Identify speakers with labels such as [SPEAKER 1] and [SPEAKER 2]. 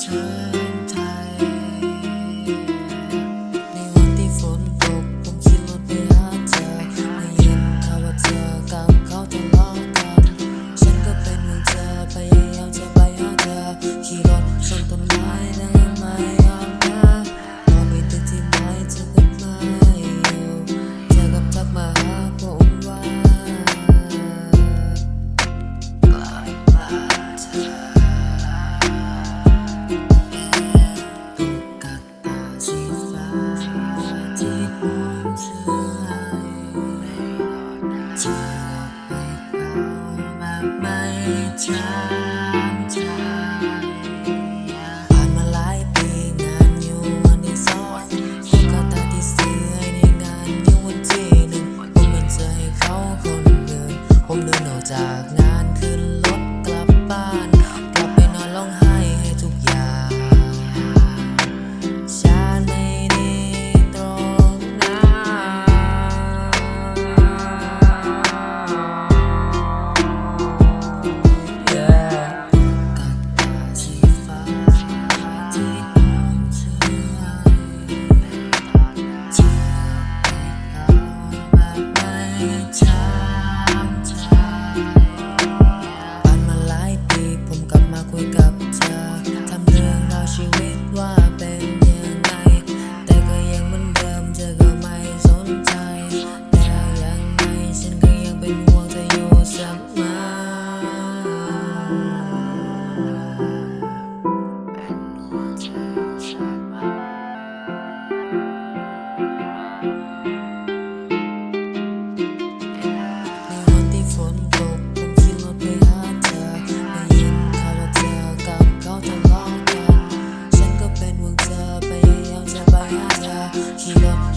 [SPEAKER 1] เชิญไทในวันที่ฝนตกผมขี่รถไปหาเธอได้ยินข่าว่าเธอกับเขาทะเลาะกัน ฉันก็เป็นห่วงเธอพยยามจไปหาเธอขี่รถ 回家。Good. Keep up.